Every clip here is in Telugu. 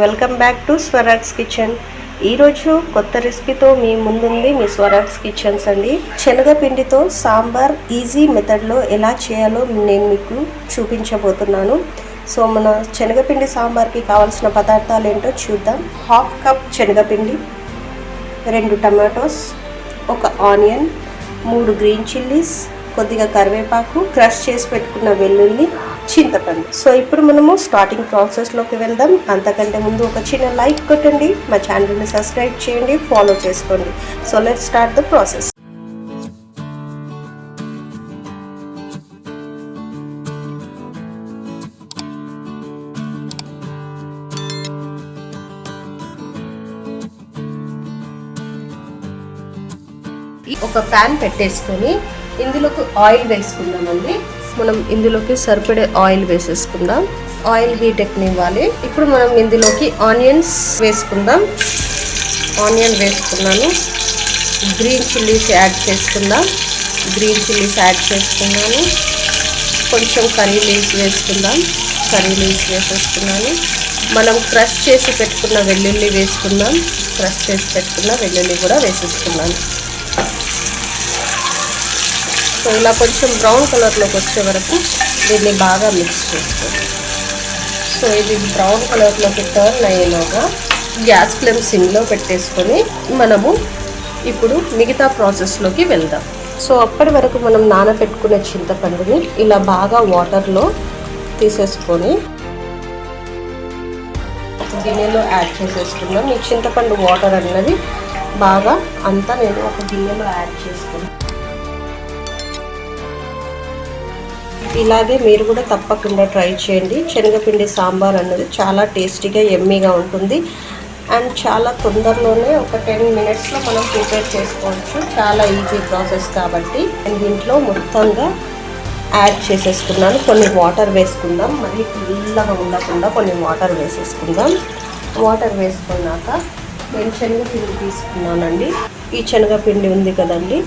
Welcome back to Swarag's kitchen ఈరోజు కొత్త రెసిపీతో మీ ముందుంది మీ స్వరాగ్స్ కిచెన్స్ అండి. శనగపిండితో సాంబార్ ఈజీ మెథడ్లో ఎలా చేయాలో నేను మీకు చూపించబోతున్నాను. సో మన శనగపిండి సాంబార్కి కావాల్సిన పదార్థాలు ఏంటో చూద్దాం. హాఫ్ కప్ శనగపిండి రెండు టమాటోస్ ఒక ఆనియన్ మూడు గ్రీన్ చిల్లీస్ కొద్దిగా కరివేపాకు క్రష్ చేసి పెట్టుకున్న వెల్లుల్లి చింతపండు. సో ఇప్పుడు మనము స్టార్టింగ్ ప్రాసెస్లోకి వెళ్దాం. అంతకంటే ముందు ఒక చిన్న లైక్ కొట్టండి. మా ఛానల్ని సబ్స్క్రైబ్ చేయండి. ఫాలో చేసుకోండి. So let start the process ఒక ప్యాన్ పెట్టేసుకొని ఇందులోకి ఆయిల్ వేసుకుందామండి. మనం ఇందులోకి సరిపడే ఆయిల్ వేసేసుకుందాం. ఆయిల్ హీట్ ఎక్కనివ్వాలి ఇప్పుడు మనం ఇందులోకి ఆనియన్స్ వేసుకుందాం. ఆనియన్ వేసుకున్నాను. గ్రీన్ చిల్లీస్ యాడ్ చేసుకుందాం. గ్రీన్ చిల్లీస్ యాడ్ చేసుకున్నాను. కొంచెం కర్రీ లీవ్స్ వేసుకుందాం. కర్రీ లీవ్స్ వేసేసుకున్నాను. మనం క్రష్ చేసి పెట్టుకున్న వెల్లుల్లి వేసుకుందాం. క్రష్ చేసి పెట్టుకున్న వెల్లుల్లి కూడా వేసేసుకున్నాను. సో ఇలా కొంచెం బ్రౌన్ కలర్లోకి వచ్చే వరకు దీన్ని బాగా మిక్స్ చేసుకోండి సో ఇది బ్రౌన్ కలర్లోకి టర్న్ అయ్యేలోగా గ్యాస్ ఫ్లేమ్ సిమ్లో పెట్టేసుకొని మనము ఇప్పుడు మిగతా ప్రాసెస్లోకి వెళ్దాం. సో అప్పటి వరకు మనం నానబెట్టుకునే చింతపండుని ఇలా బాగా వాటర్లో తీసేసుకొని గిన్నెలో యాడ్ చేసేసుకుందాం ఈ చింతపండు వాటర్ అన్నది బాగా అంతా నేను ఒక గిన్నెలో యాడ్ చేసుకున్నాను. ఇలాగే మీరు కూడా తప్పకుండా ట్రై చేయండి. శనగపిండి సాంబార్ అన్నది చాలా టేస్టీగా ఎమ్మీగా ఉంటుంది. అండ్ చాలా తొందరలోనే ఒక టెన్ మినిట్స్లో మనం ప్రిపేర్ చేసుకోవచ్చు. చాలా ఈజీ ప్రాసెస్ కాబట్టి నేను దీంట్లో మొత్తంగా యాడ్ చేసేసుకున్నాను. కొన్ని వాటర్ వేసుకుందాం. మరి ఫుల్గా ఉండకుండా కొన్ని వాటర్ వేసేసుకుందాం. వాటర్ వేసుకున్నాక నేను శనగపిండి తీసుకున్నానండి. ఈ శనగపిండి ఉంది కదండి.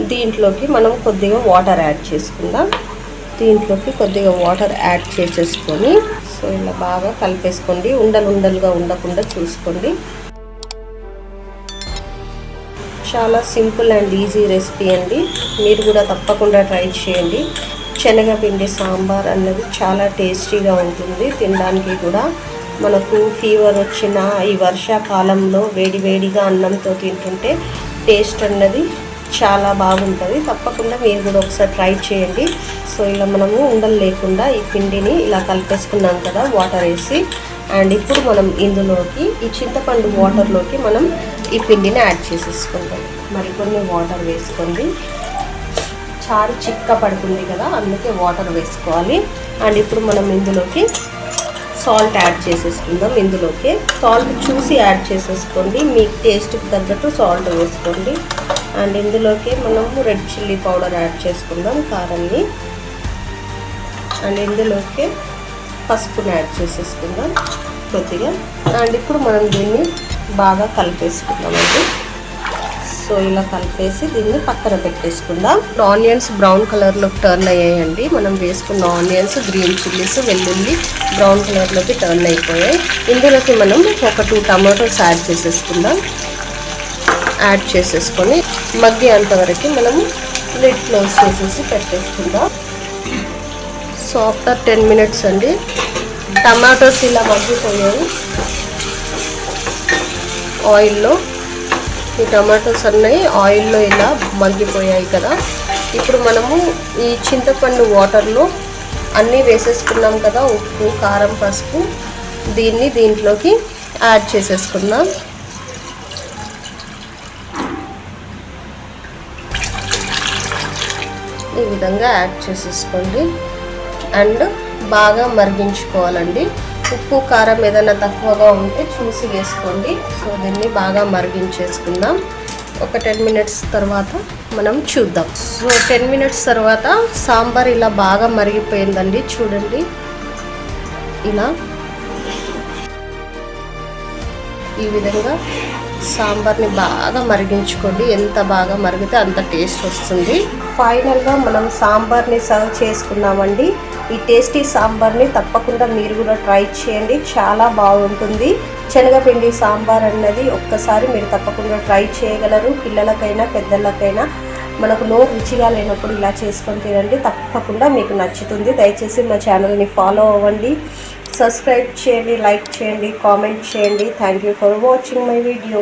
దీంట్లోకి మనం కొద్దిగా వాటర్ యాడ్ చేసుకుందాం. దీంట్లోకి కొద్దిగా వాటర్ యాడ్ చేసేసుకొని సో ఇలా బాగా కలిపేసుకోండి. ఉండలు ఉండలుగా ఉండకుండా చూసుకోండి. చాలా సింపుల్ అండ్ ఈజీ రెసిపీ అండి. మీరు కూడా తప్పకుండా ట్రై చేయండి. శనగపిండి సాంబార్ అన్నది చాలా టేస్టీగా ఉంటుంది. తినడానికి కూడా మనకు ఫీవర్ వచ్చిన ఈ వర్షాకాలంలో వేడి వేడిగా అన్నంతో తింటుంటే టేస్ట్ అన్నది చాలా బాగుంటుంది. తప్పకుండా మీరు కూడా ఒకసారి ట్రై చేయండి. సో ఇలా మనము ఉండలు లేకుండా ఈ పిండిని ఇలా కలిపేసుకున్నాం కదా వాటర్ వేసి. అండ్ ఇప్పుడు మనం ఇందులోకి ఈ చింతపండు వాటర్లోకి మనం ఈ పిండిని యాడ్ చేసేసుకుందాం మరికొన్ని వాటర్ వేసుకోండి. చారు చిక్క పడుతుంది కదా అందుకే వాటర్ వేసుకోవాలి. అండ్ ఇప్పుడు మనం ఇందులోకి సాల్ట్ యాడ్ చేసేసుకుందాం. ఇందులోకి సాల్ట్ చూసి యాడ్ చేసేసుకోండి. మీ టేస్ట్కి తగ్గట్టు సాల్ట్ వేసుకోండి. అండ్ ఇందులోకి మనము రెడ్ చిల్లీ పౌడర్ యాడ్ చేసుకుందాం కారాన్ని అండ్ ఇందులోకి పసుపుని యాడ్ చేసేసుకుందాం కొద్దిగా. అండ్ ఇప్పుడు మనం దీన్ని బాగా కలిపేసుకుందామండి సో ఇలా కలిపేసి దీన్ని పక్కన పెట్టేసుకుందాం. ఆనియన్స్ బ్రౌన్ కలర్లోకి టర్న్ అయ్యాయండి. మనం వేసుకున్న ఆనియన్స్ గ్రీన్ చిల్లీస్ వెల్లుల్లి బ్రౌన్ కలర్లోకి టర్న్ అయిపోయాయి. ఇందులోకి మనం ఒక టూ టమాటోస్ యాడ్ చేసేసుకుందాం. యాడ్ చేసేసుకొని మగ్గేంత వరకు మనము లిడ్ క్లోజ్ చేసేసి పెట్టేసుకుందాం. సో ఆఫ్టర్ టెన్ మినిట్స్ అండి. టమాటోస్ ఇలా మగ్గిపోయాయి. ఆయిల్లో ఈ టమాటోస్ అన్నీ ఆయిల్లో ఇలా మగ్గిపోయాయి కదా. ఇప్పుడు మనము ఈ చింతపండు వాటర్లో అన్నీ వేసేసుకున్నాం కదా ఉప్పు కారం పసుపు. దీన్ని దీంట్లోకి యాడ్ చేసేసుకుందాం. ఈ విధంగా యాడ్ చేసేసుకోండి. అండ్ బాగా మరిగించుకోవాలండి. ఉప్పు కారం ఏదైనా తక్కువగా ఉంటే చూసి వేసుకోండి. సో దీన్ని బాగా మరిగించేసుకుందాం. ఒక టెన్ మినిట్స్ తర్వాత మనం చూద్దాం. సో టెన్ మినిట్స్ తర్వాత సాంబార్ ఇలా బాగా మరిగిపోయిందండి. చూడండి. ఇలా. ఈ విధంగా సాంబార్ని బాగా మరిగించుకోండి. ఎంత బాగా మరిగితే అంత టేస్ట్ వస్తుంది. ఫైనల్గా మనం సాంబార్ని సర్వ్ చేసుకున్నామండి. ఈ టేస్టీ సాంబార్ని తప్పకుండా మీరు కూడా ట్రై చేయండి. చాలా బాగుంటుంది. శనగపిండి సాంబార్ అన్నది ఒక్కసారి మీరు తప్పకుండా ట్రై చేయగలరు. పిల్లలకైనా పెద్దలకైనా. మనకు నో రుచిగా లేనప్పుడు ఇలా చేసుకొని తినండి. తప్పకుండా మీకు నచ్చుతుంది. దయచేసి మా ఛానల్ని ఫాలో అవ్వండి. సబ్స్క్రైబ్ చేయండి లైక్ చేయండి కామెంట్ చేయండి. Thank you for watching my video